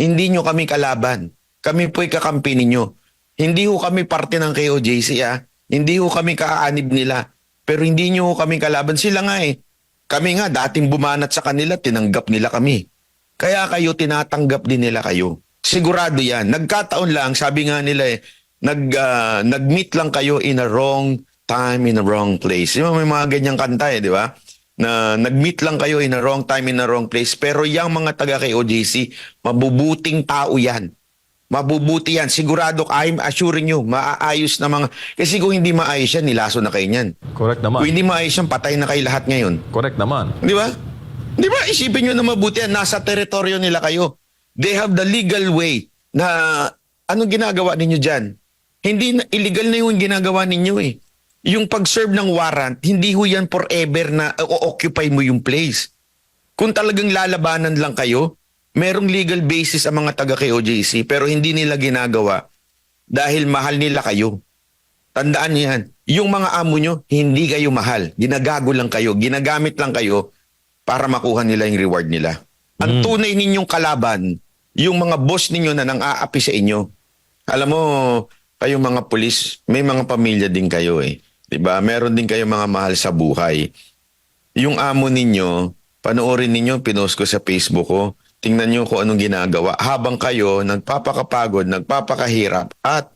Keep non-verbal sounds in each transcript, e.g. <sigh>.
Hindi nyo kami kalaban. Kami po'y kakampi ninyo. Hindi ho kami parte ng KOJC ah. Hindi ho kami kaaanib nila. Pero hindi nyo ho kami kalaban. Sila nga eh. Kami nga dating bumanat sa kanila, tinanggap nila kami. Kaya kayo, tinatanggap din nila kayo. Sigurado yan. Nagkataon lang, sabi nga nila eh, nag, ah, nag-meet lang kayo in a wrong time, in a wrong place. Di may mga ganyang kanta eh, di ba? Na nag-meet lang kayo in a wrong time, in a wrong place. Pero yung mga taga kay OJC, mabubuting tao yan. Mabubuti yan. Sigurado, I'm assuring you, maaayos na mga... Kasi kung hindi maayos yan, nilaso na kayo niyan. Correct Kung naman. hindi maayos yan, patay na kayo lahat ngayon. Correct naman. Di ba? Di ba? Isipin nyo na mabuti yan. Nasa teritoryo nila kayo. They have the legal way na anong ginagawa ninyo dyan? Hindi na, illegal na yung ginagawa ninyo eh. Yung pag-serve ng warrant, hindi ho yan forever na o-occupy mo yung place. Kung talagang lalabanan lang kayo, merong legal basis ang mga taga kay OJC pero hindi nila ginagawa dahil mahal nila kayo. Tandaan niyo yan. Yung mga amo nyo, hindi kayo mahal. Ginagago lang kayo. Ginagamit lang kayo para makuha nila yung reward nila. Ang tunay ninyong kalaban, yung mga boss ninyo na nang aapi sa inyo. Alam mo, kayo mga pulis, may mga pamilya din kayo eh. 'Di ba? Meron din kayo mga mahal sa buhay. Yung amo ninyo, panoorin ninyo, pinost ko sa Facebook ko. Tingnan nyo kung anong ginagawa. Habang kayo nagpapakapagod, nagpapakahirap at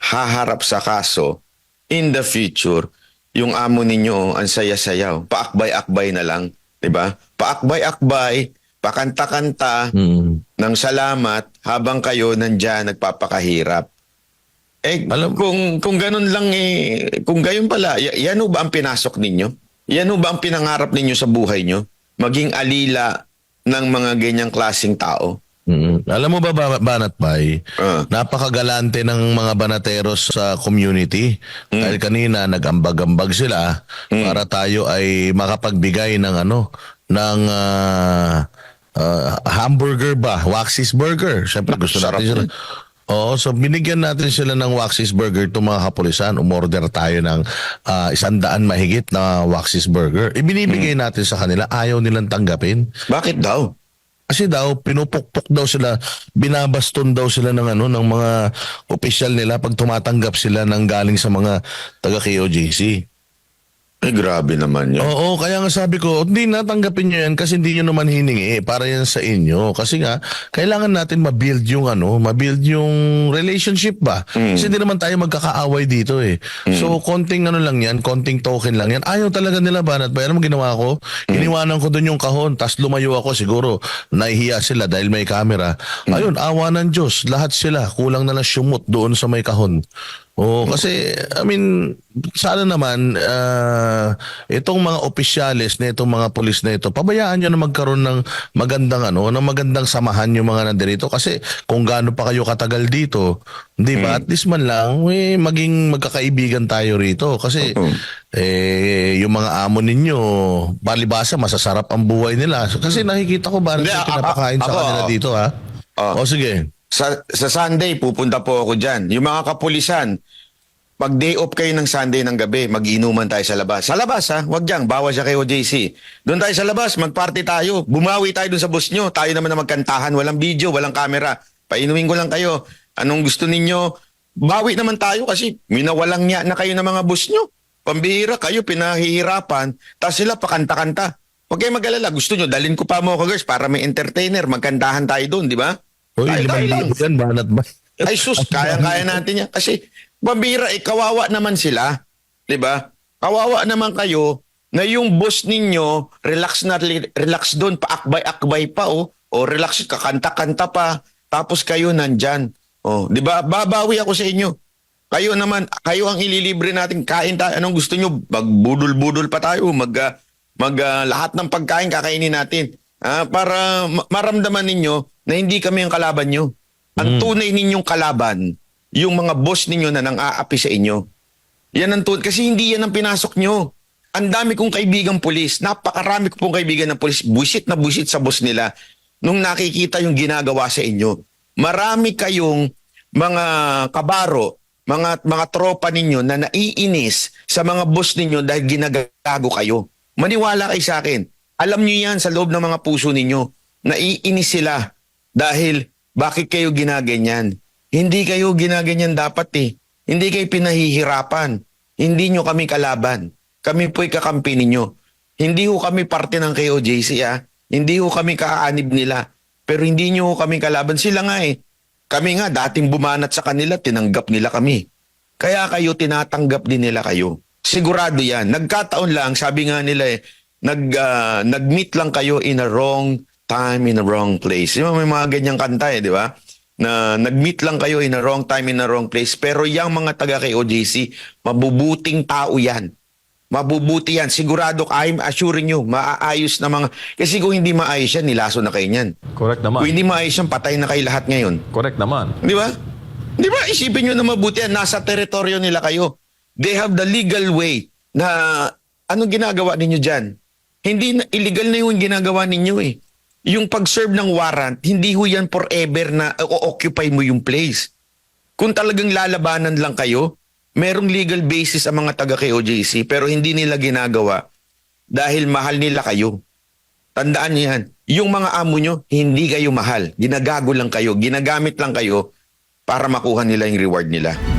haharap sa kaso, in the future, yung amo ninyo, ang saya-sayaw. Paakbay-akbay na lang. 'di ba? Paakbay-akbay, pakanta-kanta Mm. ng salamat habang kayo nandyan nagpapakahirap. Eh, Alam- kung, kung ganun lang eh, kung gayon pala, yan ba ang pinasok ninyo? Yan ba ang pinangarap ninyo sa buhay nyo? Maging alila ng mga ganyang klasing tao? Mm. Alam mo ba, ba Banat Bay, Ah. napakagalante ng mga banateros sa community. Dahil kanina nag-ambag-ambag sila para tayo ay makapagbigay ng ano, ng ah, ah, hamburger ba? Waxis burger. Siyempre gusto natin sila. Oo, so binigyan natin sila ng Waxis Burger itong mga kapulisan. Umorder tayo ng ah, isandaan mahigit na Waxis Burger. Ibinibigay natin sa kanila, ayaw nilang tanggapin. Bakit daw? Kasi daw pinupukpok daw sila, binabaston daw sila ng ano ng mga opisyal nila pag tumatanggap sila ng galing sa mga taga KOJC. Eh, grabe naman yun. Oo, kaya nga sabi ko, hindi natanggapin nyo yan kasi hindi nyo naman hiningi para yan sa inyo. Kasi nga, kailangan natin ma-build yung ano, ma-build yung relationship ba? Kasi hindi naman tayo magkakaaway dito eh. So, konting ano lang yan, konting token lang yan. Ayaw talaga nila ba? At ba, alam mo ginawa ko? Iniwanan ko doon yung kahon, tas lumayo ako siguro. Nahihiya sila dahil may camera. Ayun, awa ng Diyos. Lahat sila, kulang na lang sumot doon sa may kahon. Oo, kasi, I mean, sana naman, ah, itong mga opisyalis na itong mga pulis na ito, pabayaan nyo na magkaroon ng magandang ano, ng magandang samahan yung mga nandito. Kasi kung gaano pa kayo katagal dito, di ba, at least man lang, eh, maging magkakaibigan tayo rito. Kasi, eh, yung mga amo ninyo, balibasa, masasarap ang buhay nila. Kasi nakikita ko ba a- pinapakain sa ako, kanila oo. dito, ha? Oo. O sige. Sa, sa Sunday, pupunta po ako dyan. Yung mga kapulisan, pag day off kayo ng Sunday ng gabi, mag-inuman tayo sa labas. Sa labas ha, wag dyan, bawa siya kay OJC. Doon tayo sa labas, mag-party tayo. Bumawi tayo doon sa boss nyo. Tayo naman na magkantahan, walang video, walang camera. Painumin ko lang kayo. Anong gusto ninyo? Bawi naman tayo kasi minawalang niya na kayo ng mga boss nyo. Pambihira kayo, pinahihirapan. Tapos sila pakanta-kanta. Huwag kayo mag-alala. Gusto nyo, dalhin ko pa mo girls para may entertainer. Magkantahan tayo doon, di ba? Uy, tayo limang lang. libo yan, banat ba? <laughs> Ay sus, kaya-kaya natin yan. Kasi, pambira, eh, kawawa naman sila. 'Di ba? Kawawa naman kayo na yung boss ninyo, relax na, relax doon, paakbay-akbay pa, oh. O relax, kakanta-kanta pa. Tapos kayo nandyan. Oh, 'di ba? Babawi ako sa inyo. Kayo naman, kayo ang ililibre natin. Kain tayo. Anong gusto nyo? Magbudol-budol pa tayo. Mag, ah, mag, ah, lahat ng pagkain kakainin natin. Ah, para ma- maramdaman ninyo na hindi kami ang kalaban nyo. Ang tunay ninyong kalaban, yung mga boss ninyo na nang aapi sa inyo. Yan ang tunay. Kasi hindi yan ang pinasok nyo. Ang dami kong kaibigang pulis. Napakarami ko pong kaibigan ng pulis. Buisit na buisit sa boss nila. Nung nakikita yung ginagawa sa inyo. Marami kayong mga kabaro, mga mga tropa ninyo na naiinis sa mga boss ninyo dahil ginagago kayo. Maniwala kayo sa akin. Alam niyo yan sa loob ng mga puso ninyo. Naiinis sila dahil Bakit kayo ginaganyan? Hindi kayo ginaganyan dapat eh. Hindi kayo pinahihirapan. Hindi nyo kami kalaban. Kami po'y kakampi ninyo. Hindi ho kami parte ng KOJC ah. Hindi ho kami kaaanib nila. Pero hindi nyo ho kami kalaban. Sila nga eh. Kami nga dating bumanat sa kanila, tinanggap nila kami. Kaya kayo tinatanggap din nila kayo. Sigurado yan. Nagkataon lang, sabi nga nila eh, nag, ah, nag-meet lang kayo in a wrong time, in a wrong place. Di ba may mga ganyang kanta eh, di ba? Na nag-meet lang kayo in a wrong time, in a wrong place. Pero yung mga taga kay OJC, mabubuting tao yan. Mabubuti yan. Sigurado, I'm assuring you, maaayos na mga... Kasi kung hindi maayos yan, nilaso na kayo niyan. Correct Kung naman. hindi maayos yan, patay na kayo lahat ngayon. Correct naman. Di ba? Di ba? Isipin nyo na mabuti yan. Nasa teritoryo nila kayo. They have the legal way na anong ginagawa ninyo dyan? Hindi na, illegal na yung ginagawa ninyo eh. Yung pag-serve ng warrant, hindi ho yan forever na o-occupy mo yung place. Kung talagang lalabanan lang kayo, merong legal basis ang mga taga KOJC pero hindi nila ginagawa dahil mahal nila kayo. Tandaan niyo yan. Yung mga amo nyo, hindi kayo mahal. Ginagago lang kayo. Ginagamit lang kayo para makuha nila yung reward nila.